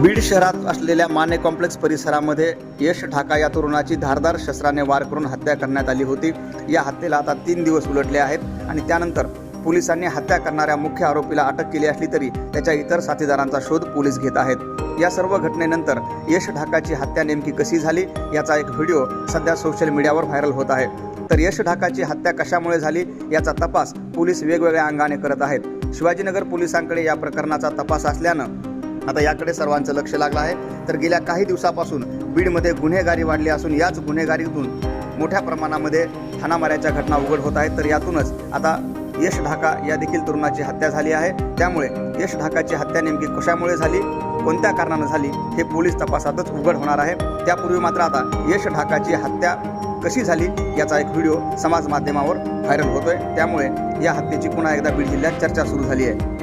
बीड शहरात असलेल्या माने कॉम्प्लेक्स परिसरामध्ये यश ढाका या तरुणाची धारदार शस्त्राने वार करून हत्या करण्यात आली होती. या हत्येला आता तीन दिवस उलटले आहेत आणि त्यानंतर पोलिसांनी हत्या करणाऱ्या मुख्य आरोपीला अटक केली असली तरी त्याच्या इतर साथीदारांचा शोध पोलीस घेत आहेत. या सर्व घटनेनंतर यश ढाकाची हत्या नेमकी कशी झाली याचा एक व्हिडिओ सध्या सोशल मीडियावर व्हायरल होत आहे. तर यश ढाकाची हत्या कशामुळे झाली याचा तपास पोलीस वेगवेगळ्या अंगाने करत आहेत. शिवाजीनगर पोलिसांकडे या प्रकरणाचा तपास असल्यानं आता याकडे सर्वांचं लक्ष लागलं आहे. तर गेल्या काही दिवसापासून बीडमध्ये गुन्हेगारी वाढली असून याच गुन्हेगारीतून मोठ्या प्रमाणामध्ये हाणामाऱ्याच्या घटना उघड होत आहेत. तर यातूनच आता यश ढाका या देखील तरुणाची हत्या झाली आहे. त्यामुळे यश ढाकाची हत्या नेमकी कशामुळे झाली? कोणत्या कारणानं झाली? हे पोलीस तपासातच उघड होणार आहे. त्यापूर्वी मात्र आता यश ढाकाची हत्या कशी झाली याचा एक व्हिडिओ समाज माध्यमावर व्हायरल होतोय. त्यामुळे या हत्येची पुन्हा एकदा बीड जिल्ह्यात चर्चा सुरू झाली आहे.